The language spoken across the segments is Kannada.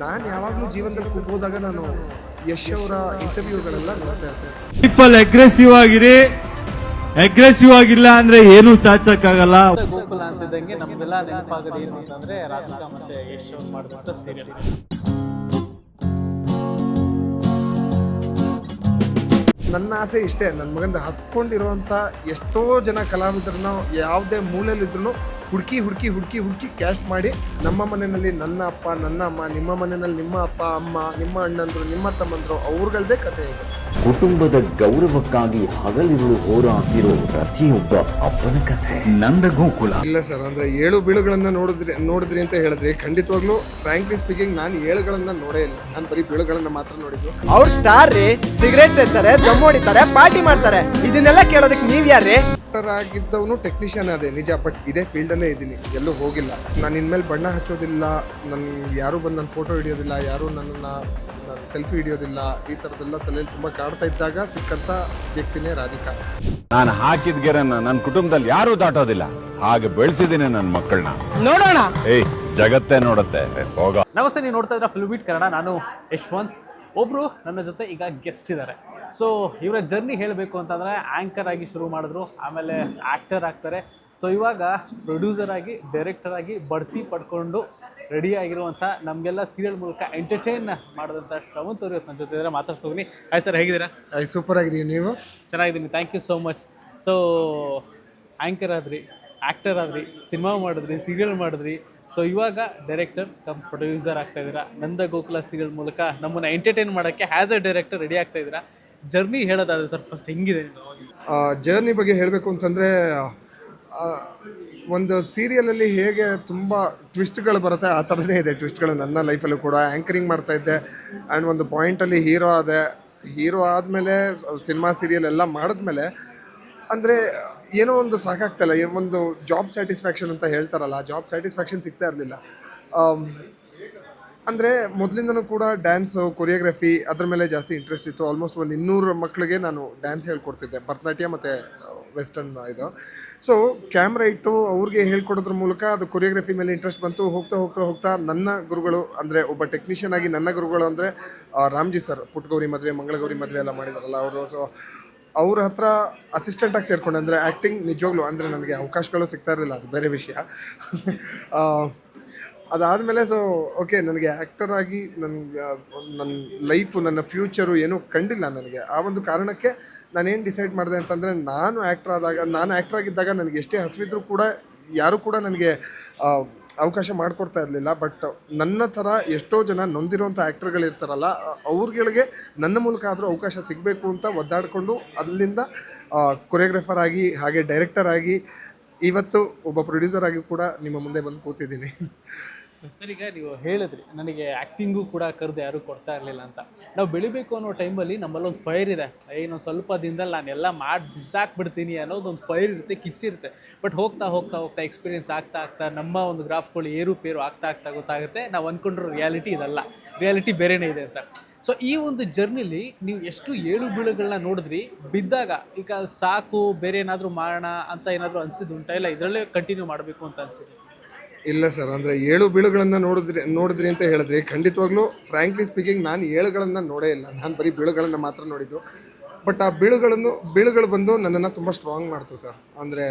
ನಾನು ಯಾವಾಗಲೂ ಜೀವನದಲ್ಲಿ ಕೂಗೋದಾಗ ನಾನು ಯಶ್ ಅವರ ಇಂಟರ್ವ್ಯೂಗಳೆಲ್ಲ ನೋಡ್ತಾ ಇರ್ತೇನೆ. ಪೀಪಲ್ ಅಗ್ರೆಸಿವ್ ಆಗಿರಿ. ಅಗ್ರೆಸಿವ್ ಆಗಿಲ್ಲ ಅಂದ್ರೆ ಏನು ಸಾಧಿಸಕ್ಕಾಗಲ್ಲ. ಗೋಕುಲ ಅಂತಿದ್ದಂಗೆ ನಮ್ದೆಲ್ಲ ನೆನಪಾಗದ ಏನು ಅಂತಂದ್ರೆ ರಾಧಿಕಾ ಮತ್ತೆ ಯಶ್ ಅವ್ರು ಮಾಡಿದಂತ ಸೀರಿಯಲ್ ನನ್ನ ಆಸೆ ಇಷ್ಟೇ ನನ್ನ ಮಗನ ಹಸ್ಕೊಂಡಿರುವಂಥ ಎಷ್ಟೋ ಜನ ಕಲಾವಿದರನ್ನ ಯಾವುದೇ ಮೂಲೆಯಲ್ಲಿದ್ರು ಹುಡುಕಿ ಹುಡುಕಿ ಹುಡುಕಿ ಹುಡುಕಿ ಕ್ಯಾಸ್ಟ್ ಮಾಡಿ ನಮ್ಮ ಮನೆಯಲ್ಲಿ ನನ್ನ ಅಪ್ಪ, ನನ್ನ ಅಮ್ಮ, ನಿಮ್ಮ ಮನೆಯಲ್ಲಿ ನಿಮ್ಮ ಅಪ್ಪ, ಅಮ್ಮ, ನಿಮ್ಮ ಅಣ್ಣಂದರು, ನಿಮ್ಮ ತಮ್ಮಂದರು ಅವ್ರಗಳದೇ ಕಥೆ ಇದೆ. ಕುಟುಂಬದ ಗೌರವಕ್ಕಾಗಿ ಹಗಲಿರುಳು ಹೋರಾಡ್ತಿರೋ ಪ್ರತಿಯೊಬ್ಬ ಅಪ್ಪನ ಕಥೆ. ನಂದ ಗೋಕುಲ ಇಲ್ಲ ಸರ್ ಅಂದ್ರೆ ಏಳು ಬೀಳುಗಳನ್ನ ನೋಡಿದ್ರಿ ನೋಡಿದ್ರಿ ಅಂತ ಹೇಳಿದ್ರೆ. ಖಂಡಿತವಾಗ್ಲೂ ಫ್ರಾಂಕ್ಲಿ ಸ್ಪೀಕಿಂಗ್ ನಾನು ಏಳುಗಳನ್ನ ನೋಡೇ ಇಲ್ಲ. ನಾನು ಬರೀ ಬೀಳುಗಳನ್ನ ಮಾತ್ರ ನೋಡಿದ್ದು. ಅವ್ರ ಸ್ಟಾರ್ ರೀ ಸಿಗರೇಟ್ ಸೇರ್ತಾರೆ ದಮ್ ಹೊಡಿತಾರೆ ಪಾರ್ಟಿ ಮಾಡ್ತಾರೆ. ಇದನ್ನೆಲ್ಲ ಕೇಳೋದಕ್ಕೆ ನೀವ್ ಯಾರ್ರಿ? ಆಗಿದ್ದವನು ಟೆಕ್ನಿಷಿಯನ್ ಅದೇ ನಿಜ ಬಟ್ ಇದೇ ಫೀಲ್ಡಲ್ಲೇ ಇದ್ದೀನಿ. ಎಲ್ಲೂ ಹೋಗಿಲ್ಲ. ನಾನು ಇನ್ಮೇಲೆ ಬಣ್ಣ ಹಚ್ಚೋದಿಲ್ಲ ನನ್ ಯಾರು ಬಂದು ನನ್ನ ಫೋಟೋ ಹಿಡಿಯೋದಿಲ್ಲ ಯಾರು ನನ್ನನ್ನು ಸೆಲ್ಫಿ ಹಿಡಿಯೋದಿಲ್ಲ ಈ ಥರದ್ದೆಲ್ಲ ತಲೆಯಲ್ಲಿ ತುಂಬ ಕಾಡ್ತಾ ಇದ್ದಾಗ ಸಿಕ್ಕಂಥ ವ್ಯಕ್ತಿನೇ ರಾಧಿಕಾ. ನಾನು ಹಾಕಿದ ಗೆರನ್ನ ನನ್ನ ಕುಟುಂಬದಲ್ಲಿ ಯಾರೂ ದಾಟೋದಿಲ್ಲ. ಹಾಗೆ ಬೆಳೆಸಿದ್ದೀನಿ ನನ್ನ ಮಕ್ಕಳನ್ನ ನೋಡೋಣ. ಏಯ್ ಜಗತ್ತೇ ನೋಡುತ್ತೆ. ಹೋಗ. ನಮಸ್ತೆ ನೀವು ನೋಡ್ತಾ ಇದ್ರೆ ಫ್ಲೂಬಿಟ್ ಬೀಟ್ ಕನ್ನಡ ನಾನು ಯಶ್ವಂತ್. ಒಬ್ರು ನನ್ನ ಜೊತೆ ಈಗ ಗೆಸ್ಟ್ ಇದ್ದಾರೆ ಸೊ ಇವರ ಜರ್ನಿ ಹೇಳಬೇಕು ಅಂತಂದ್ರೆ ಆಂಕರ್ ಆಗಿ ಶುರು ಮಾಡಿದ್ರು ಆಮೇಲೆ ಆಕ್ಟರ್ ಆಗ್ತಾರೆ. ಸೊ ಇವಾಗ ಪ್ರೊಡ್ಯೂಸರ್ ಆಗಿ ಡೈರೆಕ್ಟರ್ ಆಗಿ ಬಡ್ತಿ ಪಡ್ಕೊಂಡು ರೆಡಿ ಆಗಿರುವಂಥ ನಮಗೆಲ್ಲ ಸೀರಿಯಲ್ ಮೂಲಕ ಎಂಟರ್ಟೈನ್ ಮಾಡಿದಂಥ ಶ್ರವಂತ್ ಅವರು ನನ್ನ ಜೊತೆ ಇದ್ದಾರೆ ಮಾತಾಡ್ಸೋಗಿ ಹಾಯ್ ಸರ್ ಹೇಗಿದ್ದೀರಾ? ಸೂಪರ್ ಆಗಿದ್ದೀವಿ ನೀವು? ಚೆನ್ನಾಗಿದ್ದೀನಿ. Thank you so much so anchor ಆದ್ರಿ ಆ್ಯಕ್ಟರ್ ಆದ್ರಿ ಸಿನಿಮಾ ಮಾಡಿದ್ರಿ ಸೀರಿಯಲ್ ಮಾಡಿದ್ರಿ. ಸೊ ಇವಾಗ ಡೈರೆಕ್ಟರ್ ಕಮ್ ಪ್ರೊಡ್ಯೂಸರ್ ಆಗ್ತಾ ಇದ್ದೀರಾ. ನಂದ ಗೋಕುಲ ಸೀರಿಯಲ್ ಮೂಲಕ ನಮ್ಮನ್ನು ಎಂಟರ್ಟೈನ್ ಮಾಡೋಕ್ಕೆ ಆ್ಯಸ್ ಎ ಡೈರೆಕ್ಟರ್ ರೆಡಿ ಆಗ್ತಾ ಇದ್ದೀರಾ. ಜರ್ನಿ ಹೇಳೋದಾದ್ರೆ ಸರ್ ಫಸ್ಟ್ ಹೆಂಗಿದೆ? ಜರ್ನಿ ಬಗ್ಗೆ ಹೇಳಬೇಕು ಅಂತಂದರೆ ಒಂದು ಸೀರಿಯಲಲ್ಲಿ ಹೇಗೆ ತುಂಬ ಟ್ವಿಸ್ಟ್ಗಳು ಬರುತ್ತೆ, ಆ ಥರನೇ ಇದೆ ಟ್ವಿಸ್ಟ್ಗಳು ನನ್ನ ಲೈಫಲ್ಲೂ ಕೂಡ. ಆ್ಯಂಕರಿಂಗ್ ಮಾಡ್ತಾ ಇದ್ದೆ. ಆ್ಯಂಡ್ ಒಂದು ಪಾಯಿಂಟಲ್ಲಿ ಹೀರೋ ಆದೆ. ಹೀರೋ ಆದಮೇಲೆ ಸಿನಿಮಾ ಸೀರಿಯಲ್ ಎಲ್ಲ ಮಾಡಿದ್ಮೇಲೆ, ಅಂದರೆ ಏನೋ ಒಂದು ಸಾಕಾಗ್ತಲ್ಲ ಏನೋ ಒಂದು ಜಾಬ್ ಸ್ಯಾಟಿಸ್ಫ್ಯಾಕ್ಷನ್ ಅಂತ ಹೇಳ್ತಾರಲ್ಲ ಜಾಬ್ ಸ್ಯಾಟಿಸ್ಫ್ಯಾಕ್ಷನ್ ಸಿಗ್ತಾ ಇರಲಿಲ್ಲ. ಅಂದರೆ ಮೊದಲಿಂದನೂ ಕೂಡ ಡ್ಯಾನ್ಸು, ಕೊರಿಯೋಗ್ರಫಿ ಅದ್ರ ಮೇಲೆ ಜಾಸ್ತಿ ಇಂಟ್ರೆಸ್ಟ್ ಇತ್ತು. ಆಲ್ಮೋಸ್ಟ್ ಒಂದು ಇನ್ನೂರು ಮಕ್ಕಳಿಗೆ ನಾನು ಡ್ಯಾನ್ಸ್ ಹೇಳ್ಕೊಡ್ತಿದ್ದೆ. ಭರತನಾಟ್ಯ ಮತ್ತು ವೆಸ್ಟರ್ನ್ ಇದು. ಸೊ ಕ್ಯಾಮ್ರಾ ಇಟ್ಟು ಅವ್ರಿಗೆ ಹೇಳ್ಕೊಡೋದ್ರ ಮೂಲಕ ಅದು ಕೊರಿಯೋಗ್ರಫಿ ಮೇಲೆ ಇಂಟ್ರೆಸ್ಟ್ ಬಂತು. ಹೋಗ್ತಾ ಹೋಗ್ತಾ ಹೋಗ್ತಾ ನನ್ನ ಗುರುಗಳು ಅಂದರೆ ಒಬ್ಬ ಟೆಕ್ನಿಷಿಯನ್ ಆಗಿ ನನ್ನ ಗುರುಗಳು ಅಂದರೆ ರಾಮ್ಜಿ ಸರ್ ಪುಟ್ಗೌರಿ ಮದುವೆ, ಮಂಗಳಗೌರಿ ಮದುವೆ ಎಲ್ಲ ಮಾಡಿದಾರಲ್ಲ ಅವರು. ಸೊ ಅವ್ರ ಹತ್ರ ಅಸಿಸ್ಟೆಂಟಾಗಿ ಸೇರ್ಕೊಂಡೆ ಅಂದರೆ ಆ್ಯಕ್ಟಿಂಗ್ ನಿಜವಾಗ್ಲೂ ಅಂದರೆ ನನಗೆ ಅವಕಾಶಗಳು ಸಿಗ್ತಾ ಇರಲಿಲ್ಲ, ಅದು ಬೇರೆ ವಿಷಯ. ಅದಾದಮೇಲೆ ಸೊ ಓಕೆ ನನಗೆ ಆ್ಯಕ್ಟರ್ ಆಗಿ ನನ್ನ ನನ್ನ ಲೈಫು ನನ್ನ ಫ್ಯೂಚರು ಏನೂ ಕಂಡಿಲ್ಲ ನನಗೆ. ಆ ಒಂದು ಕಾರಣಕ್ಕೆ ನಾನೇನು ಡಿಸೈಡ್ ಮಾಡಿದೆ ಅಂತಂದರೆ, ನಾನು ಆ್ಯಕ್ಟರ್ ಆದಾಗ, ನಾನು ಆಗಿದ್ದಾಗ ನನಗೆ ಎಷ್ಟೇ ಹಸಿವಿದ್ರೂ ಕೂಡ ಯಾರೂ ಕೂಡ ನನಗೆ ಅವಕಾಶ ಮಾಡಿಕೊಡ್ತಾ ಇರಲಿಲ್ಲ. ಬಟ್ ನನ್ನ ಥರ ಎಷ್ಟೋ ಜನ ನೊಂದಿರುವಂಥ ಆ್ಯಕ್ಟರ್ಗಳಿರ್ತಾರಲ್ಲ ಅವ್ರುಗಳಿಗೆ ನನ್ನ ಮೂಲಕ ಆದರೂ ಅವಕಾಶ ಸಿಗಬೇಕು ಅಂತ ಒದ್ದಾಡಿಕೊಂಡು ಅಲ್ಲಿಂದ ಕೊರಿಯೋಗ್ರಾಫರ್ ಆಗಿ, ಹಾಗೆ ಡೈರೆಕ್ಟರ್ ಆಗಿ, ಇವತ್ತು ಒಬ್ಬ ಪ್ರೊಡ್ಯೂಸರ್ ಆಗಿ ಕೂಡ ನಿಮ್ಮ ಮುಂದೆ ಬಂದು ಕೂತಿದ್ದೀನಿ. ಸರ್, ಈಗ ನೀವು ಹೇಳಿದ್ರಿ, ನನಗೆ ಆ್ಯಕ್ಟಿಂಗು ಕೂಡ ಕರೆದು ಯಾರೂ ಕೊಡ್ತಾ ಇರಲಿಲ್ಲ ಅಂತ. ನಾವು ಬೆಳಿಬೇಕು ಅನ್ನೋ ಟೈಮಲ್ಲಿ ನಮ್ಮಲ್ಲಿ ಒಂದು ಫೈರ್ ಇದೆ. ಏನೊಂದು ಸ್ವಲ್ಪ ದಿನದಲ್ಲಿ ನಾನು ಎಲ್ಲ ಮಾಡಿ ಬಿಸಾಕ್ಬಿಡ್ತೀನಿ ಅನ್ನೋದು ಒಂದು ಫೈರ್ ಇರುತ್ತೆ ಕಿಚ್ಚಿರುತ್ತೆ ಬಟ್ ಹೋಗ್ತಾ ಹೋಗ್ತಾ ಹೋಗ್ತಾ ಎಕ್ಸ್ಪೀರಿಯನ್ಸ್ ಆಗ್ತಾ ಆಗ್ತಾ ನಮ್ಮ ಒಂದು ಗ್ರಾಫ್ಗಳು ಏರುಪೇರು ಆಗ್ತಾ ಆಗ್ತಾ ಗೊತ್ತಾಗುತ್ತೆ. ನಾವು ಅಂದ್ಕೊಂಡಿರೋ ರಿಯಾಲಿಟಿ ಇದಲ್ಲ. ರಿಯಾಲಿಟಿ ಬೇರೆನೇ ಇದೆ ಅಂತ. ಸೊ ಈ ಒಂದು ಜರ್ನಿಲಿ ನೀವು ಎಷ್ಟು ಏಳು ಬೀಳುಗಳನ್ನ ನೋಡಿದ್ರಿ? ಬಿದ್ದಾಗ ಈಗ ಸಾಕು, ಬೇರೆ ಏನಾದರೂ ಮಾಡೋಣ ಅಂತ ಏನಾದರೂ ಅನಿಸಿದ್ದು ಇಲ್ಲ, ಇದರಲ್ಲೇ ಕಂಟಿನ್ಯೂ ಮಾಡಬೇಕು ಅಂತ ಅನಿಸಿದೆ? ಇಲ್ಲ ಸರ್, ಅಂದರೆ ಏಳು ಬೀಳುಗಳನ್ನು ನೋಡಿದ್ರಿ ನೋಡಿದ್ರಿ ಅಂತ ಹೇಳಿದ್ರಿ. ಖಂಡಿತವಾಗ್ಲೂ ಫ್ರಾಂಕ್ಲಿ ಸ್ಪೀಕಿಂಗ್ ನಾನು ಏಳುಗಳನ್ನು ನೋಡೇ ಇಲ್ಲ. ನಾನು ಬರೀ ಬೀಳುಗಳನ್ನು ಮಾತ್ರ ನೋಡಿದ್ದು. ಬಟ್ ಆ ಬೀಳುಗಳನ್ನು ಬೀಳುಗಳು ಬಂದು ನನ್ನನ್ನು ತುಂಬ ಸ್ಟ್ರಾಂಗ್ ಮಾಡ್ತು ಸರ್. ಅಂದರೆ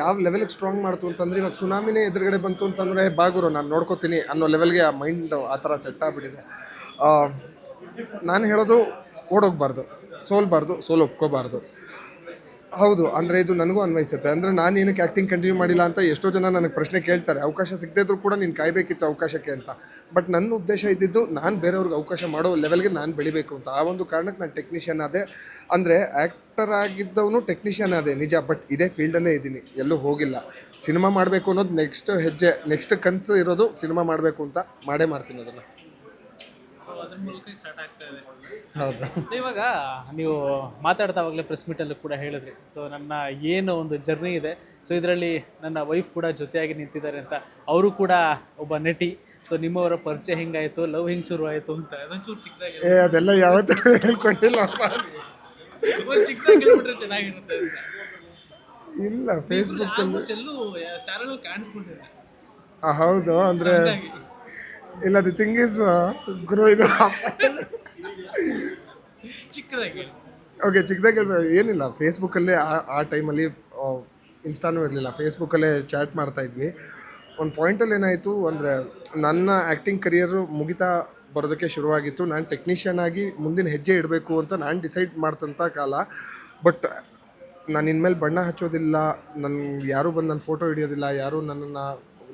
ಯಾವ ಲೆವೆಲ್ಗೆ ಸ್ಟ್ರಾಂಗ್ ಮಾಡ್ತು ಅಂತಂದರೆ, ಇವಾಗ ಸುನಾಮಿನೇ ಎದುರುಗಡೆ ಬಂತು ಅಂತಂದರೆ ಬಾಗುರು, ನಾನು ನೋಡ್ಕೋತೀನಿ ಅನ್ನೋ ಲೆವೆಲ್ಗೆ ಆ ಮೈಂಡ್ ಆ ಥರ ಸೆಟ್ ಆಗಿಬಿಟ್ಟಿದೆ. ನಾನು ಹೇಳೋದು ಓಡೋಗ್ಬಾರ್ದು, ಸೋಲ್ಬಾರ್ದು, ಸೋಲು ಒಪ್ಕೋಬಾರ್ದು. ಹೌದು, ಅಂದರೆ ಇದು ನನಗೂ ಅನ್ವಯಿಸುತ್ತೆ. ಅಂದರೆ ನಾನು ಏನಕ್ಕೆ ಆ್ಯಕ್ಟಿಂಗ್ ಕಂಟಿನ್ಯೂ ಮಾಡಿಲ್ಲ ಅಂತ ಎಷ್ಟೋ ಜನ ನನಗೆ ಪ್ರಶ್ನೆ ಕೇಳ್ತಾರೆ. ಅವಕಾಶ ಸಿಗದೇ ಇದ್ರೂ ಕೂಡ ನೀನು ಕಾಯಬೇಕಿತ್ತು ಅವಕಾಶಕ್ಕೆ ಅಂತ. ಬಟ್ ನನ್ನ ಉದ್ದೇಶ ಇದ್ದಿದ್ದು ನಾನು ಬೇರೆಯವ್ರಿಗೆ ಅವಕಾಶ ಮಾಡೋ ಲೆವೆಲ್ಗೆ ನಾನು ಬೆಳಿಬೇಕು ಅಂತ. ಆ ಒಂದು ಕಾರಣಕ್ಕೆ ನಾನು ಟೆಕ್ನಿಷಿಯನ್ ಆದೆ. ಅಂದರೆ ಆ್ಯಕ್ಟರ್ ಆಗಿದ್ದವನು ಟೆಕ್ನಿಷಿಯನ್ ಅದೇ ನಿಜ. ಬಟ್ ಇದೇ ಫೀಲ್ಡಲ್ಲೇ ಇದ್ದೀನಿ. ಎಲ್ಲೂ ಹೋಗಿಲ್ಲ. ಸಿನಿಮಾ ಮಾಡಬೇಕು ಅನ್ನೋದು ನೆಕ್ಸ್ಟ್ ಹೆಜ್ಜೆ ನೆಕ್ಸ್ಟ್ ಕನಸು ಇರೋದು ಸಿನಿಮಾ ಮಾಡಬೇಕು ಅಂತ ಮಾಡೇ ಮಾಡ್ತೀನಿ ಅದನ್ನು. ಸೊ ಅದ್ರ ಮೂಲಕ ಸ್ಟಾರ್ಟ್ ಆಗ್ತಾ ಇದೆ. ಹೌದು. ಇವಾಗ ನೀವು ಮಾತಾಡ್ತಾವಾಗಲೇ ಪ್ರೆಸ್ ಮೀಟಲ್ಲೂ ಕೂಡ ಹೇಳಿದ್ರಿ. ಸೊ ನನ್ನ ಏನು ಒಂದು ಜರ್ನಿ ಇದೆ. ಸೊ ಇದರಲ್ಲಿ ನನ್ನ ವೈಫ್ ಕೂಡ ಜೊತೆಯಾಗಿ ನಿಂತಿದ್ದಾರೆ ಅಂತ ಅವರು ಕೂಡ ಒಬ್ಬ ನಟಿ. ಸೊ ನಿಮ್ಮವರ ಪರಿಚಯ ಹೆಂಗಾಯಿತು? ಲವ್ ಹೆಂಗ್ ಶುರು ಆಯಿತು ಅಂತ. ಅದೊಂಚೂರು ಚಿಕ್ಕದಾಗಿ ಏ ಅದೆಲ್ಲ ಯಾವತ್ತೂ ಹೇಳ್ಕೊಂಡಿಲ್ಲ. ಒಂದು ಚಿಕ್ಕದಾಗಿ ಹೇಳ್ಬಿಟ್ರೆ ಚೆನ್ನಾಗಿರುತ್ತೆ ಅಂತ. ಇಲ್ಲ ಫೇಸ್ಬುಕ್ ಆಲ್ಮೋಸ್ಟ್ ಎಲ್ಲೂ ಚಾನಲ್ ಕಾಣಿಸ್ಕೊಂಡಿದೆ ಹೌದು ಅಂದರೆ ಇಲ್ಲ ದಿ ಥಿಂಗ್ ಇಸ್ ಗುರು ಇದು ಚಿಕ್ಕದಾಗಿ ಓಕೆ ಚಿಕ್ಕದಾಗಿ ಏನಿಲ್ಲ ಫೇಸ್ಬುಕ್ಕಲ್ಲೇ ಆ ಆ ಟೈಮಲ್ಲಿ ಇನ್ಸ್ಟಾನೂ ಇರಲಿಲ್ಲ. ಫೇಸ್ಬುಕ್ಕಲ್ಲೇ ಚಾಟ್ ಮಾಡ್ತಾ ಇದ್ವಿ. ಒಂದು ಪಾಯಿಂಟಲ್ಲಿ ಏನಾಯಿತು ಅಂದರೆ ನನ್ನ ಆ್ಯಕ್ಟಿಂಗ್ ಕರಿಯರು ಮುಗಿತಾ ಬರೋದಕ್ಕೆ ಶುರುವಾಗಿತ್ತು. ನಾನು ಟೆಕ್ನಿಷಿಯನ್ ಆಗಿ ಮುಂದಿನ ಹೆಜ್ಜೆ ಇಡಬೇಕು ಅಂತ ನಾನು ಡಿಸೈಡ್ ಮಾಡ್ತಂಥ ಕಾಲ. ಬಟ್ ನಾನು ಇನ್ಮೇಲೆ ಬಣ್ಣ ಹಚ್ಚೋದಿಲ್ಲ. ನನ್ನ ಯಾರೂ ಬಂದು ನನ್ನ ಫೋಟೋ ಹಿಡಿಯೋದಿಲ್ಲ. ಯಾರೂ ನನ್ನನ್ನು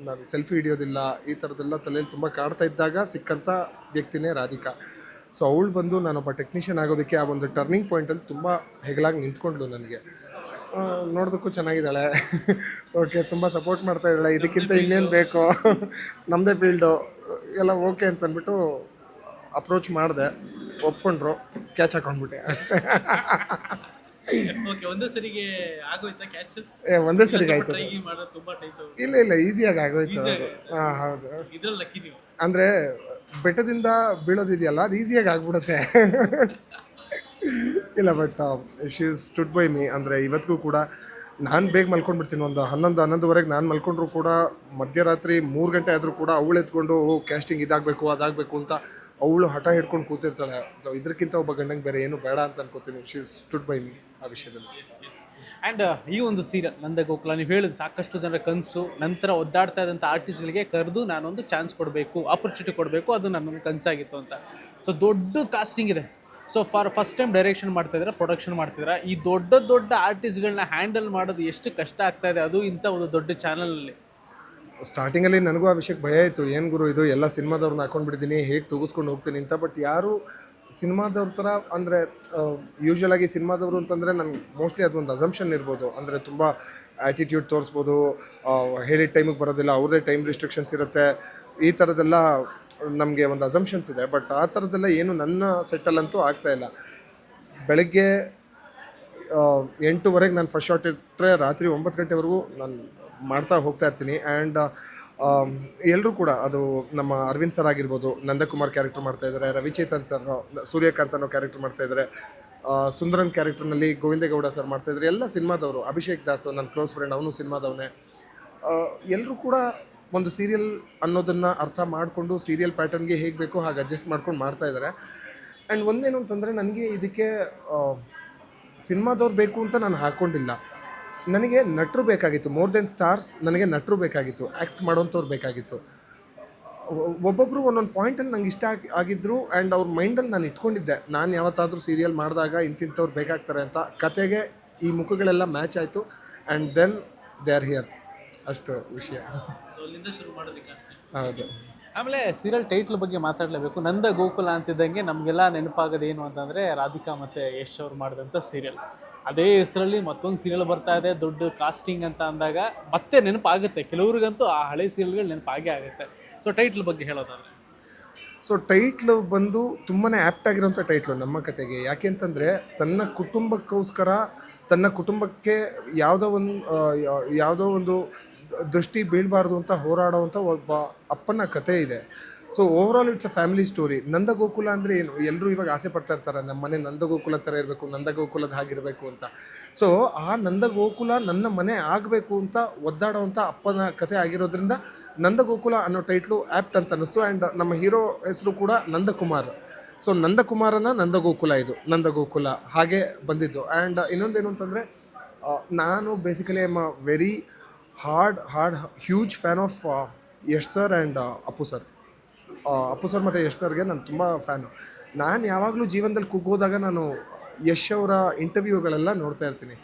ನಾನು ಸೆಲ್ಫಿ ಹಿಡಿಯೋದಿಲ್ಲ, ಈ ಥರದ್ದೆಲ್ಲ ತಲೆಯಲ್ಲಿ ತುಂಬ ಕಾಡ್ತಾ ಇದ್ದಾಗ ಸಿಕ್ಕಂಥ ವ್ಯಕ್ತಿನೇ ರಾಧಿಕಾ. ಸೊ ಅವಳು ಬಂದು ನಾನೊಬ್ಬ ಟೆಕ್ನಿಷಿಯನ್ ಆಗೋದಕ್ಕೆ ಆ ಒಂದು ಟರ್ನಿಂಗ್ ಪಾಯಿಂಟಲ್ಲಿ ತುಂಬ ಹೆಗಲಾಗಿ ನಿಂತ್ಕೊಂಡ್ಳು ನನಗೆ. ನೋಡೋದಕ್ಕೂ ಚೆನ್ನಾಗಿದ್ದಾಳೆ. ಓಕೆ ತುಂಬ ಸಪೋರ್ಟ್ ಮಾಡ್ತಾ ಇದ್ದಾಳೆ. ಇದಕ್ಕಿಂತ ಇನ್ನೇನು ಬೇಕು? ನಮ್ಮದೇ ಫೀಲ್ಡು ಎಲ್ಲ ಓಕೆ ಅಂತ ಅಂದ್ಬಿಟ್ಟು ಅಪ್ರೋಚ್ ಮಾಡಿದೆ. ಒಪ್ಕೊಂಡ್ರು. ಕ್ಯಾಚ್ ಹಾಕೊಂಡ್ಬಿಟ್ಟೆ. ಓಕೆ ಒಂದೇ ಸರಿಗೆ ಆಗೋಯ್ತಾ ಕ್ಯಾಚ್ ಏ ಒಂದೇ ಸರಿಗೆ ಆಯ್ತು ಟ್ರೈ ಮಾಡೋದು ತುಂಬಾ ಟೈಮ್ ಇಲ್ಲ ಇಲ್ಲ ಈಸಿಯಾಗಿ ಆಗೋಯ್ತು ಅದು. ಹಾಂ ಹೌದು. ಇದ್ರಲ್ಲಿ ಲಕ್ಕಿ ನೀವು. ಅಂದರೆ ಬೆಟ್ಟದಿಂದ ಬೀಳೋದಿದೆಯಲ್ಲ ಅದು ಈಸಿಯಾಗಿ ಆಗ್ಬಿಡುತ್ತೆ. ಇಲ್ಲ but she stood by me ಅಂದರೆ ಇವತ್ತಿಗೂ ಕೂಡ ನಾನು ಬೇಗ ಮಲ್ಕೊಂಡ್ಬಿಡ್ತೀನಿ. ಒಂದು ಹನ್ನೊಂದು ಹನ್ನೊಂದುವರೆಗೆ ನಾನು ಮಲ್ಕೊಂಡ್ರು ಕೂಡ ಮಧ್ಯರಾತ್ರಿ ಮೂರು ಗಂಟೆ ಆದರೂ ಕೂಡ ಅವಳು ಎತ್ಕೊಂಡು ಕ್ಯಾಸ್ಟಿಂಗ್ ಇದಾಗಬೇಕು ಅದಾಗಬೇಕು ಅಂತ ಅವಳು ಹಠ ಹಿಡ್ಕೊಂಡು ಕೂತಿರ್ತಾಳೆ. ಇದಕ್ಕಿಂತ ಒಬ್ಬ ಗಂಡಂಗೆ ಬೇರೆ ಏನು ಬೇಡ ಅಂತ ಅನ್ಕೋತೀನಿ. ಶಿ ಸ್ಟುಡ್ ಬೈ ಮೀ ಆ ವಿಷಯದಲ್ಲಿ. ಆ್ಯಂಡ್ ಈ ಒಂದು ಸೀರಿಯಲ್ ನಂದ ಗೋಕುಲ, ನೀವು ಹೇಳಿದ ಸಾಕಷ್ಟು ಜನರ ಕನಸು, ನಂತರ ಒದ್ದಾಡ್ತಾ ಇದ್ದಂಥ ಆರ್ಟಿಸ್ಟ್ಗಳಿಗೆ ಕರೆದು ನಾನೊಂದು ಚಾನ್ಸ್ ಕೊಡಬೇಕು ಆಪರ್ಚುನಿಟಿ ಕೊಡಬೇಕು, ಅದು ನನ್ನೊಂದು ಕನಸಾಗಿತ್ತು ಅಂತ. ಸೊ ದೊಡ್ಡ ಕಾಸ್ಟಿಂಗ್ ಇದೆ. So for first time direction ಮಾಡ್ತಿದ್ರೆ ಪ್ರೊಡಕ್ಷನ್ ಮಾಡ್ತಿದ್ರೆ ಈ ದೊಡ್ಡ ದೊಡ್ಡ ಆರ್ಟಿಸ್ಟ್ಗಳನ್ನ ಹ್ಯಾಂಡಲ್ ಮಾಡೋದು ಎಷ್ಟು ಕಷ್ಟ ಆಗ್ತಾ ಇದೆ, ಅದು ಇಂಥ ಒಂದು ದೊಡ್ಡ ಚಾನಲಲ್ಲಿ ಸ್ಟಾರ್ಟಿಂಗಲ್ಲಿ ನನಗೂ ಆ ವಿಷಯಕ್ಕೆ ಭಯ ಇತ್ತು, ಏನು ಗುರು ಇದು? ಎಲ್ಲ ಸಿನಿಮಾದವ್ರನ್ನ ಹಾಕೊಂಡ್ಬಿಟ್ಟಿದ್ದೀನಿ ಹೇಗೆ ತೂಗಿಸ್ಕೊಂಡು ಹೋಗ್ತೀನಿ? ಅಂತ ಬಟ್ ಯಾರು ಸಿನಿಮಾದವ್ರ ಥರ ಅಂದರೆ ಯೂಶ್ವಲಾಗಿ ಸಿನಿಮಾದವರು ಅಂತಂದರೆ ನನ್ಗೆ ಮೋಸ್ಟ್ಲಿ ಅದೊಂದು ಅಸಂಪ್ಷನ್ ಇರ್ಬೋದು. ಅಂದರೆ ತುಂಬ ಆ್ಯಟಿಟ್ಯೂಡ್ ತೋರಿಸ್ಬೋದು ಹೇಳಿದ ಟೈಮಿಗೆ ಬರೋದಿಲ್ಲ ಅವ್ರದ್ದೇ ಟೈಮ್ ರಿಸ್ಟ್ರಿಕ್ಷನ್ಸ್ ಇರುತ್ತೆ. ಈ ಥರದ್ದೆಲ್ಲ ನಮಗೆ ಒಂದು ಅಸಂಪ್ಷನ್ಸ್ ಇದೆ ಬಟ್ ಆ ಥರದ್ದೆಲ್ಲ ಏನು ನನ್ನ ಸೆಟ್ಟಲ್ಲಂತೂ ಆಗ್ತಾಯಿಲ್ಲ ಬೆಳಗ್ಗೆ ಎಂಟೂವರೆಗೆ ನಾನು ಫಸ್ಟ್ ಶಾಟ್ ಇಟ್ಟರೆ ರಾತ್ರಿ ಒಂಬತ್ತು ಗಂಟೆವರೆಗೂ ನಾನು ಮಾಡ್ತಾ ಹೋಗ್ತಾ ಇರ್ತೀನಿ. ಆ್ಯಂಡ್ ಎಲ್ಲರೂ ಕೂಡ ಅದು ನಮ್ಮ ಅರವಿಂದ್ ಸರ್ ಆಗಿರ್ಬೋದು, ನಂದಕುಮಾರ್ ಕ್ಯಾರೆಕ್ಟರ್ ಮಾಡ್ತಾ ಇದ್ದಾರೆ, ರವಿಚೇತನ್ ಸರ್ ಸೂರ್ಯಕಾಂತ್ ಅನ್ನೋ ಕ್ಯಾರೆಕ್ಟರ್ ಮಾಡ್ತಾ ಇದ್ದಾರೆ ಸುಂದರನ್ ಕ್ಯಾರೆಕ್ಟರ್ನಲ್ಲಿ ಗೋವಿಂದೇಗೌಡ ಸರ್ ಮಾಡ್ತಾ ಇದ್ದಾರೆ. ಎಲ್ಲ ಸಿನಿಮಾದವರು, ಅಭಿಷೇಕ್ ದಾಸ್ ನನ್ನ ಕ್ಲೋಸ್ ಫ್ರೆಂಡ್ ಅವನು ಸಿನಿಮಾದವನೇ. ಎಲ್ಲರೂ ಕೂಡ ಒಂದು ಸೀರಿಯಲ್ ಅನ್ನೋದನ್ನು ಅರ್ಥ ಮಾಡಿಕೊಂಡು ಸೀರಿಯಲ್ ಪ್ಯಾಟರ್ನ್ಗೆ ಹೇಗೆ ಬೇಕೋ ಹಾಗೆ ಅಡ್ಜಸ್ಟ್ ಮಾಡ್ಕೊಂಡು ಮಾಡ್ತಾ ಇದ್ದಾರೆ. ಆ್ಯಂಡ್ ಒಂದೇನು ಅಂತಂದರೆ ನನಗೆ ಇದಕ್ಕೆ ಸಿನಿಮಾದವ್ರು ಬೇಕು ಅಂತ ನಾನು ಹಾಕ್ಕೊಂಡಿಲ್ಲ ನನಗೆ ನಟರು ಬೇಕಾಗಿತ್ತು. ಮೋರ್ ದೆನ್ ಸ್ಟಾರ್ಸ್ ನನಗೆ ನಟರು ಬೇಕಾಗಿತ್ತು. ಆ್ಯಕ್ಟ್ ಮಾಡೋಂಥವ್ರು ಬೇಕಾಗಿತ್ತು. ಒಬ್ಬೊಬ್ಬರು ಒಬ್ಬೊಬ್ರು ಒಂದೊಂದು ಪಾಯಿಂಟಲ್ಲಿ ನಂಗೆ ಇಷ್ಟ ಆಗಿ ಆಗಿದ್ದರು ಆ್ಯಂಡ್ ಅವ್ರ ಮೈಂಡಲ್ಲಿ ನಾನು ಇಟ್ಕೊಂಡಿದ್ದೆ. ನಾನು ಯಾವತ್ತಾದರೂ ಸೀರಿಯಲ್ ಮಾಡಿದಾಗ ಇಂತಿಂಥವ್ರು ಬೇಕಾಗ್ತಾರೆ ಅಂತ ಕತೆಗೆ ಈ ಮುಖಗಳೆಲ್ಲ ಮ್ಯಾಚ್ ಆಯಿತು and then they are here ಅಷ್ಟು ವಿಷಯ. ಸೊ ಅಲ್ಲಿಂದ ಶುರು ಮಾಡೋದಕ್ಕೆ ಅಷ್ಟೇ. ಹೌದು. ಆಮೇಲೆ ಸೀರಿಯಲ್ ಟೈಟ್ಲ್ ಬಗ್ಗೆ ಮಾತಾಡಲೇಬೇಕು. ನಂದ ಗೋಕುಲ ಅಂತಿದ್ದಂಗೆ ನಮಗೆಲ್ಲ ನೆನಪಾಗೋದು ಏನು ಅಂತಂದರೆ ರಾಧಿಕಾ ಮತ್ತು ಯಶ್ ಅವ್ರು ಮಾಡಿದಂಥ ಸೀರಿಯಲ್ ಅದೇ ಹೆಸರಲ್ಲಿ ಮತ್ತೊಂದು ಸೀರಿಯಲ್ ಬರ್ತಾ ಇದೆ, ದೊಡ್ಡ ಕಾಸ್ಟಿಂಗ್ ಅಂತ ಅಂದಾಗ ಮತ್ತೆ ನೆನಪಾಗುತ್ತೆ. ಕೆಲವ್ರಿಗಂತೂ ಆ ಹಳೆ ಸೀರಿಯಲ್ಗಳು ನೆನಪಾಗೇ ಆಗುತ್ತೆ. ಸೊ ಟೈಟ್ಲ್ ಬಗ್ಗೆ ಹೇಳೋದಾದ್ರೆ. ಸೊ ಟೈಟ್ಲ್ ಬಂದು ತುಂಬಾ ಆ್ಯಪ್ಟ್ ಆಗಿರೋಂಥ ಟೈಟ್ಲು ನಮ್ಮ ಕತೆಗೆ. ಯಾಕೆ ಅಂತಂದರೆ, ತನ್ನ ಕುಟುಂಬಕ್ಕೋಸ್ಕರ, ತನ್ನ ಕುಟುಂಬಕ್ಕೆ ಯಾವುದೋ ಒಂದು ಯಾವುದೋ ಒಂದು ದೃಷ್ಟಿ ಬೀಳಬಾರ್ದು ಅಂತ ಹೋರಾಡುವಂಥ ಒಬ್ಬ ಅಪ್ಪನ ಕತೆ ಇದೆ. So overall it's a family story Nanda Gokula ಅಂದರೆ ಏನು? ಎಲ್ಲರೂ ಇವಾಗ ಆಸೆ ಪಡ್ತಾ ಇರ್ತಾರೆ, ನಮ್ಮ ಮನೆ ನಂದ ಗೋಕುಲ ಥರ ಇರಬೇಕು ನಂದ ಗೋಕುಲದ ಹಾಗಿರಬೇಕು ಅಂತ. ಸೊ ಆ ನಂದ ಗೋಕುಲ ನನ್ನ ಮನೆ ಆಗಬೇಕು ಅಂತ ಒದ್ದಾಡೋವಂಥ ಅಪ್ಪನ ಕತೆ ಆಗಿರೋದ್ರಿಂದ ನಂದ ಗೋಕುಲ ಅನ್ನೋ ಟೈಟ್ಲು ಆ್ಯಪ್ಟ್ ಅಂತ ಅನ್ನಿಸ್ತು. ಆ್ಯಂಡ್ ನಮ್ಮ ಹೀರೋ ಹೆಸರು ಕೂಡ ನಂದಕುಮಾರ್. ಸೊ ನಂದಕುಮಾರನ ನಂದಗೋಕುಲ ಇದು, ನಂದಗೋಕುಲ ಹಾಗೆ ಬಂದಿದ್ದು. ಆ್ಯಂಡ್ ಇನ್ನೊಂದೇನು ಅಂತಂದರೆ ನಾನು basically I'm a very hard hard huge fan of Yash sir and Appu sir Appu sir ಮತ್ತು ಯಶ್ ಸರ್ಗೆ ನಾನು ತುಂಬ ಫ್ಯಾನು ನಾನು ಯಾವಾಗಲೂ ಜೀವನದಲ್ಲಿ ಕುಗ್ಗೋದಾಗ ನಾನು ಯಶ್ ಅವರ ಇಂಟರ್ವ್ಯೂಗಳೆಲ್ಲ ನೋಡ್ತಾ ಇರ್ತೀನಿ.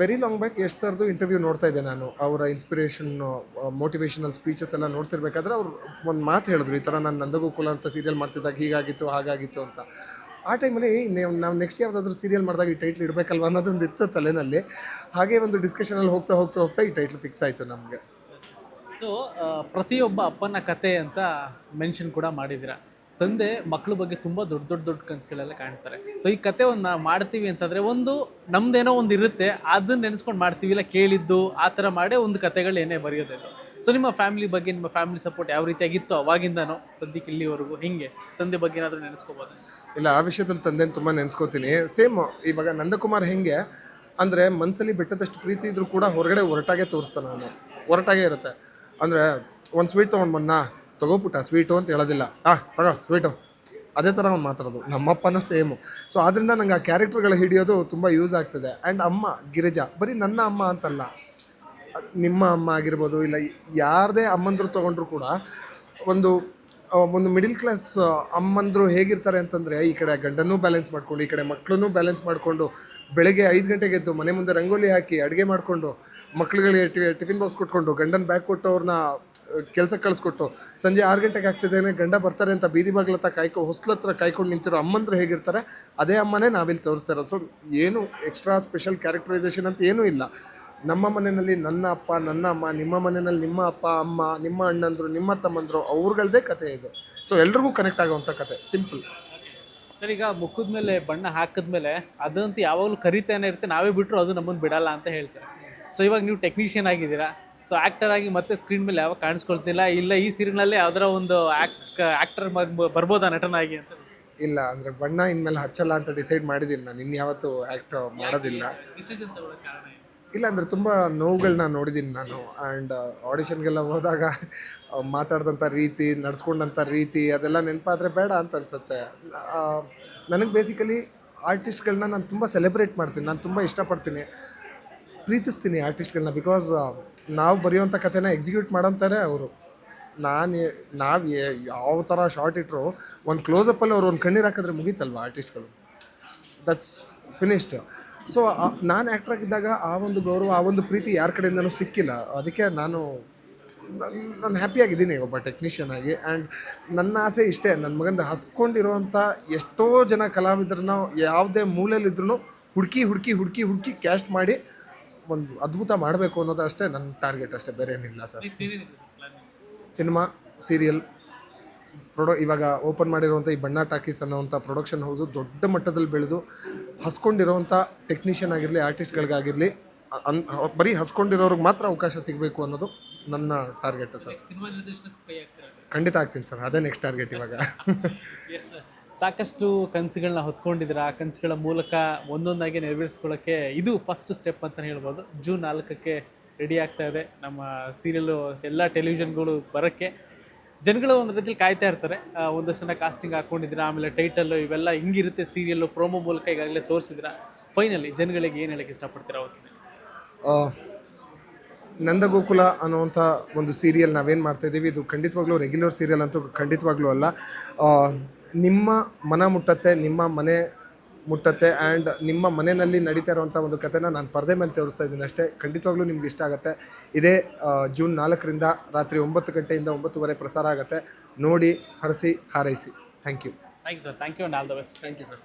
ವೆರಿ ಲಾಂಗ್ ಬ್ಯಾಕ್ ಯಶ್ ಸರ್ದು ಇಂಟರ್ವ್ಯೂ ನೋಡ್ತಾ ಇದ್ದೆ ನಾನು. ಅವರ ಇನ್ಸ್ಪಿರೇಷನ್ ಮೋಟಿವೇಶನಲ್ ಸ್ಪೀಚಸ್ ಎಲ್ಲ ನೋಡ್ತಿರ್ಬೇಕಾದ್ರೆ ಅವ್ರು ಒಂದು ಮಾತು ಹೇಳಿದ್ರು, ಈ ಥರ ನಾನು ನಂದಗೋಕುಲ ಅಂತ ಸೀರಿಯಲ್ ಮಾಡ್ತಿದ್ದಾಗ ಹೀಗಾಗಿತ್ತು, ಹಾಗಾಗಿತ್ತು ಅಂತ. ಆ ಟೈಮಲ್ಲಿ ನಾವು ನೆಕ್ಸ್ಟ್ ಯಾವುದಾದ್ರೂ ಸೀರಿಯಲ್ ಮಾಡಿದಾಗ ಈ ಟೈಟ್ಲ್ ಇಡಬೇಕಲ್ವ ಅನ್ನೋದೊಂದು ಇತ್ತು ತಲೆನಲ್ಲಿ. ಹಾಗೆ ಒಂದು ಡಿಸ್ಕಷನಲ್ಲಿ ಹೋಗ್ತಾ ಹೋಗ್ತಾ ಹೋಗ್ತಾ ಈ ಟೈಟ್ಲ್ ಫಿಕ್ಸ್ ಆಯಿತು ನಮಗೆ. ಸೊ ಪ್ರತಿಯೊಬ್ಬ ಅಪ್ಪನ ಕತೆ ಅಂತ ಮೆನ್ಷನ್ ಕೂಡ ಮಾಡಿದ್ದೀರಾ? ತಂದೆ ಮಕ್ಕಳ ಬಗ್ಗೆ ತುಂಬ ದೊಡ್ಡ ದೊಡ್ಡ ದೊಡ್ಡ ಕನಸುಗಳೆಲ್ಲ ಕಾಣ್ತಾರೆ. ಸೊ ಈ ಕತೆ ಮಾಡ್ತೀವಿ ಅಂತಂದರೆ ಒಂದು ನಮ್ದೇನೋ ಒಂದು ಇರುತ್ತೆ, ಅದನ್ನ ನೆನೆಸ್ಕೊಂಡು ಮಾಡ್ತೀವಿ. ಇಲ್ಲ, ಕೇಳಿದ್ದು, ಆ ಥರ ಮಾಡೇ ಒಂದು ಕತೆಗಳು ಏನೇ ಬರೆಯೋದಿಲ್ಲ ಸೊ ನಿಮ್ಮ ಫ್ಯಾಮಿಲಿ ಬಗ್ಗೆ, ನಿಮ್ಮ ಫ್ಯಾಮಿಲಿ ಸಪೋರ್ಟ್ ಯಾವ ರೀತಿಯಾಗಿತ್ತು ಅವಾಗಿಂದನೋ, ಸದ್ಯಕ್ಕೆ ಇಲ್ಲಿವರೆಗೂ ಹಿಂಗೆ, ತಂದೆ ಬಗ್ಗೆ ಏನಾದರೂ ನೆನೆಸ್ಕೋಬೋದು? ಇಲ್ಲ, ಆ ವಿಷಯದಲ್ಲಿ ತಂದೆ ತುಂಬ ನೆನೆಸ್ಕೋತೀನಿ. ಸೇಮ್ ಇವಾಗ ನಂದಕುಮಾರ್ ಹೆಂಗೆ, ಅಂದರೆ ಮನಸ್ಸಲ್ಲಿ ಬೆಟ್ಟದಷ್ಟು ಪ್ರೀತಿ ಇದ್ರೂ ಕೂಡ ಹೊರಗಡೆ ಹೊರಟಾಗೆ ತೋರಿಸ್ತಾನೆ ನಾನು ಹೊರಟಾಗೆ ಇರುತ್ತೆ. ಅಂದರೆ ಒಂದು ಸ್ವೀಟ್ ತೊಗೊಂಡು ಬಂದ ತಗೋ ಪುಟ್ಟ ಸ್ವೀಟು ಅಂತ ಹೇಳೋದಿಲ್ಲ. ಆ, ತಗೋ ಸ್ವೀಟು ಅದೇ ಥರ ಅವ್ನು ಮಾತಾಡೋದು. ನಮ್ಮಪ್ಪನೂ ಸೇಮು. ಸೊ ಆದ್ದರಿಂದ ನಂಗೆ ಆ ಕ್ಯಾರೆಕ್ಟರ್ಗಳು ಹಿಡಿಯೋದು ತುಂಬ ಯೂಸ್ ಆಗ್ತದೆ. ಆ್ಯಂಡ್ ಅಮ್ಮ, ಗಿರಿಜಾ, ಬರೀ ನನ್ನ ಅಮ್ಮ ಅಂತಲ್ಲ. ನಿಮ್ಮ ಅಮ್ಮ ಆಗಿರ್ಬೋದು, ಇಲ್ಲ ಯಾರದೇ ಅಮ್ಮಂದ್ರು ತೊಗೊಂಡ್ರು ಕೂಡ ಒಂದು ಒಂದು ಮಿಡಿಲ್ ಕ್ಲಾಸ್ ಅಮ್ಮಂದರು ಹೇಗಿರ್ತಾರೆ ಅಂತಂದರೆ, ಈ ಕಡೆ ಗಂಡನೂ ಬ್ಯಾಲೆನ್ಸ್ ಮಾಡಿಕೊಂಡು, ಈ ಕಡೆ ಮಕ್ಕಳನ್ನೂ ಬ್ಯಾಲೆನ್ಸ್ ಮಾಡಿಕೊಂಡು, ಬೆಳಗ್ಗೆ ಐದು ಗಂಟೆಗೆ ಎದ್ದು ಮನೆ ಮುಂದೆ ರಂಗೋಲಿ ಹಾಕಿ, ಅಡುಗೆ ಮಾಡಿಕೊಂಡು ಮಕ್ಕಳುಗಳಿಗೆ ಟಿಫಿನ್ ಬಾಕ್ಸ್ ಕೊಟ್ಕೊಂಡು, ಗಂಡನ ಬ್ಯಾಗ್ ಕೊಟ್ಟು ಅವ್ರನ್ನ ಕೆಲಸಕ್ಕೆ ಕಳಿಸ್ಕೊಟ್ಟು, ಸಂಜೆ ಆರು ಗಂಟೆಗೆ ಆಗ್ತಿದ್ದೇನೆ ಗಂಡ ಬರ್ತಾರೆ ಅಂತ ಬೀದಿ ಬಾಗ್ಲ ಹತ್ರ ಕಾಯ್ಕೊ ಹೊಸ್ಲ ಹತ್ರ ಕಾಯ್ಕೊಂಡು ನಿಂತಿರೋ ಅಮ್ಮಂದ್ರೆ ಹೇಗಿರ್ತಾರೆ, ಅದೇ ಅಮ್ಮನೇ ನಾವಿಲ್ಲಿ ತೋರಿಸ್ತಾರೆ ಸೊ ಏನು ಎಕ್ಸ್ಟ್ರಾ ಸ್ಪೆಷಲ್ ಕ್ಯಾರೆಕ್ಟರೈಸೇಷನ್ ಅಂತ ಏನೂ ಇಲ್ಲ. ನಮ್ಮ ಮನೆಯಲ್ಲಿ ನನ್ನ ಅಪ್ಪ ನನ್ನ ಅಮ್ಮ ನಿಮ್ಮ ಮನೆಯಲ್ಲಿ ನಿಮ್ಮ ಅಪ್ಪ ಅಮ್ಮ ನಿಮ್ಮ ಅಣ್ಣಂದರು ನಿಮ್ಮ ತಮ್ಮಂದರು ಅವ್ರಗಳದೇ ಕತೆ ಇದು. ಸೊ ಎಲ್ರಿಗೂ ಕನೆಕ್ಟ್ ಆಗೋವಂಥ ಕತೆ ಸಿಂಪಲ್ ಸರ್ ಈಗ ಮುಖದ ಮೇಲೆ ಬಣ್ಣ ಹಾಕಿದ್ಮೇಲೆ ಅದಂತೂ ಯಾವಾಗಲೂ ಕರಿತೇನೆ ಇರುತ್ತೆ. ನಾವೇ ಬಿಟ್ಟರು ಅದು ನಮ್ಮನ್ನು ಬಿಡಲ್ಲ ಅಂತ ಹೇಳ್ತಾರೆ. ಸೊ ಇವಾಗ ನೀವು ಟೆಕ್ನಿಷಿಯನ್ ಆಗಿದ್ದೀರಾ. ಸೊ ಆ್ಯಕ್ಟರ್ ಆಗಿ ಮತ್ತೆ ಸ್ಕ್ರೀನ್ ಮೇಲೆ ಯಾವಾಗ ಕಾಣಿಸ್ಕೊಳ್ತಿಲ್ಲ? ಇಲ್ಲ ಈ ಸೀರಿಯಲ್ನಲ್ಲೇ ಯಾವ್ದಾರ ಒಂದು ಆ್ಯಕ್ ಆ್ಯಕ್ಟರ್ ಬರ್ಬೋದಾ ನಟನಾಗಿ ಅಂತ? ಇಲ್ಲ ಅಂದರೆ ಬಣ್ಣ ಇನ್ಮೇಲೆ ಹಚ್ಚಲ್ಲ ಅಂತ ಡಿಸೈಡ್ ಮಾಡಿದ್ದೀನಿ ನಾನು. ಇನ್ಯಾವತ್ತೂ ಆ್ಯಕ್ಟ್ ಮಾಡೋದಿಲ್ಲ. ಡಿಸಿಷನ್ ತಗೊಳ್ಳೋ ಕಾರಣ ಏನು? ಇಲ್ಲ ಅಂದರೆ ತುಂಬ ನೋವುಗಳನ್ನ ನೋಡಿದ್ದೀನಿ ನಾನು. ಆ್ಯಂಡ್ ಆಡಿಷನ್ಗೆಲ್ಲ ಹೋದಾಗ ಮಾತಾಡಿದಂಥ ರೀತಿ ನಡ್ಸ್ಕೊಂಡಂಥ ರೀತಿ, ಅದೆಲ್ಲ ನೆನಪಾದರೆ ಬೇಡ ಅಂತ ಅನಿಸುತ್ತೆ. ನನಗೆ ಬೇಸಿಕಲಿ ಆರ್ಟಿಸ್ಟ್ಗಳನ್ನ ನಾನು ತುಂಬ ಸೆಲೆಬ್ರೇಟ್ ಮಾಡ್ತೀನಿ. ನಾನು ತುಂಬ ಇಷ್ಟಪಡ್ತೀನಿ. ಪ್ರೀತಿಸ್ತೀನಿ ಆರ್ಟಿಸ್ಟ್ಗಳನ್ನ ಬಿಕಾಸ್ ನಾವು ಬರೆಯುವಂಥ ಕಥೆನ ಎಕ್ಸಿಕ್ಯೂಟ್ ಮಾಡೋಂತಾರೆ ಅವರು. ನಾನು ನಾವು ಯಾವ ಥರ ಶಾರ್ಟ್ ಇಟ್ಟರು ಒಂದು ಕ್ಲೋಸಪ್ಪಲ್ಲಿ ಅವ್ರು ಒಂದು ಕಣ್ಣೀರು ಹಾಕಿದ್ರೆ ಮುಗೀತಲ್ವ ಆರ್ಟಿಸ್ಟ್ಗಳು ದಟ್ಸ್ ಫಿನಿಶ್ಡ್ ಸೊ ನಾನು ಆ್ಯಕ್ಟರ್ ಆಗಿದ್ದಾಗ ಆ ಒಂದು ಗೌರವ ಆ ಒಂದು ಪ್ರೀತಿ ಯಾರ ಕಡೆಯಿಂದನೂ ಸಿಕ್ಕಿಲ್ಲ. ಅದಕ್ಕೆ ನಾನು ನಾನು ಹ್ಯಾಪಿಯಾಗಿದ್ದೀನಿ ಒಬ್ಬ ಟೆಕ್ನಿಷಿಯನ್ ಆಗಿ. ಆ್ಯಂಡ್ ನನ್ನ ಆಸೆ ಇಷ್ಟೇ ನನ್ನ ಮಗಂದು ಹಸ್ಕೊಂಡಿರುವಂಥ ಎಷ್ಟೋ ಜನ ಕಲಾವಿದರನ್ನ ಯಾವುದೇ ಮೂಲೆಯಲ್ಲಿದ್ರೂ ಹುಡುಕಿ ಹುಡುಕಿ ಹುಡುಕಿ ಹುಡುಕಿ ಕ್ಯಾಸ್ಟ್ ಮಾಡಿ ಒಂದು ಅದ್ಭುತ ಮಾಡಬೇಕು ಅನ್ನೋದು ಅಷ್ಟೇ ನನ್ನ ಟಾರ್ಗೆಟ್ ಅಷ್ಟೇ. ಬೇರೆ ಏನಿಲ್ಲ ಸರ್ ಸಿನಿಮಾ ಸೀರಿಯಲ್ ಪ್ರೊಡೊ ಇವಾಗ ಓಪನ್ ಮಾಡಿರುವಂಥ ಈ ಬಣ್ಣ ಟಾಕೀಸ್ ಅನ್ನೋವಂಥ ಪ್ರೊಡಕ್ಷನ್ ಹೌಸು ದೊಡ್ಡ ಮಟ್ಟದಲ್ಲಿ ಬೆಳೆದು ಹಸ್ಕೊಂಡಿರೋವಂಥ ಟೆಕ್ನಿಷಿಯನ್ ಆಗಿರಲಿ ಆರ್ಟಿಸ್ಟ್ಗಳಿಗಾಗಿರಲಿ ಅನ್ ಬರೀ ಹಸ್ಕೊಂಡಿರೋರಿಗೆ ಮಾತ್ರ ಅವಕಾಶ ಸಿಗಬೇಕು ಅನ್ನೋದು ನನ್ನ ಟಾರ್ಗೆಟ್ ಸರ್. ಖಂಡಿತ ಆಗ್ತೀನಿ ಸರ್ ಅದೇ ನೆಕ್ಸ್ಟ್ ಟಾರ್ಗೆಟ್ ಇವಾಗ. ಸಾಕಷ್ಟು ಕನಸುಗಳನ್ನ ಹೊತ್ಕೊಂಡಿದ್ದೀರಾ? ಆ ಕನಸುಗಳ ಮೂಲಕ ಒಂದೊಂದಾಗಿ ನೆರವೇರಿಸ್ಕೊಳ್ಳೋಕ್ಕೆ ಇದು ಫಸ್ಟ್ ಸ್ಟೆಪ್ ಅಂತ ಹೇಳ್ಬೋದು. ಜೂನ್ ನಾಲ್ಕಕ್ಕೆ ರೆಡಿ ಆಗ್ತಾ ಇದೆ ನಮ್ಮ ಸೀರಿಯಲ್ಲು ಎಲ್ಲ ಟೆಲಿವಿಷನ್ಗಳು ಬರೋಕ್ಕೆ. ಜನಗಳು ಒಂದು ರೀತಿಲಿ ಕಾಯ್ತಾ ಇರ್ತಾರೆ. ಒಂದಷ್ಟು ಜನ ಕಾಸ್ಟಿಂಗ್ ಹಾಕ್ಕೊಂಡಿದ್ದೀರಾ ಆಮೇಲೆ ಟೈಟಲ್ಲು ಇವೆಲ್ಲ ಹಿಂಗಿರುತ್ತೆ ಸೀರಿಯಲ್ಲು ಪ್ರೋಮೋ ಮೂಲಕ ಈಗಾಗಲೇ ತೋರಿಸಿದ್ರ ಫೈನಲಿ ಜನಗಳಿಗೆ ಏನು ಹೇಳಕ್ಕೆ ಇಷ್ಟಪಡ್ತೀರಾ ಅವತ್ತು? ನಂದಗೋಕುಲ ಅನ್ನುವಂಥ ಒಂದು ಸೀರಿಯಲ್ ನಾವೇನು ಮಾಡ್ತಾಯಿದ್ದೀವಿ ಇದು ಖಂಡಿತವಾಗ್ಲೂ ರೆಗ್ಯುಲರ್ ಸೀರಿಯಲ್ ಅಂತೂ ಖಂಡಿತವಾಗ್ಲೂ ಅಲ್ಲ. ನಿಮ್ಮ ಮನ ಮುಟ್ಟತ್ತೆ, ನಿಮ್ಮ ಮನೆ ಮುಟ್ಟತ್ತೆ ಆ್ಯಂಡ್ ನಿಮ್ಮ ಮನೆಯಲ್ಲಿ ನಡೀತಾ ಇರುವಂಥ ಒಂದು ಕಥೆನ ನಾನು ಪರದೆ ಮೇಲೆ ತೋರಿಸ್ತಾ ಇದ್ದೀನಿ ಅಷ್ಟೇ. ಖಂಡಿತವಾಗ್ಲೂ ನಿಮ್ಗೆ ಇಷ್ಟ ಆಗುತ್ತೆ. ಇದೇ ಜೂನ್ ನಾಲ್ಕರಿಂದ ರಾತ್ರಿ ಒಂಬತ್ತು ಗಂಟೆಯಿಂದ ಒಂಬತ್ತುವರೆ ಪ್ರಸಾರ ಆಗುತ್ತೆ. ನೋಡಿ ಹರಸಿ ಹಾರೈಸಿ. Thank you thank you sir thank you all the best thank you sir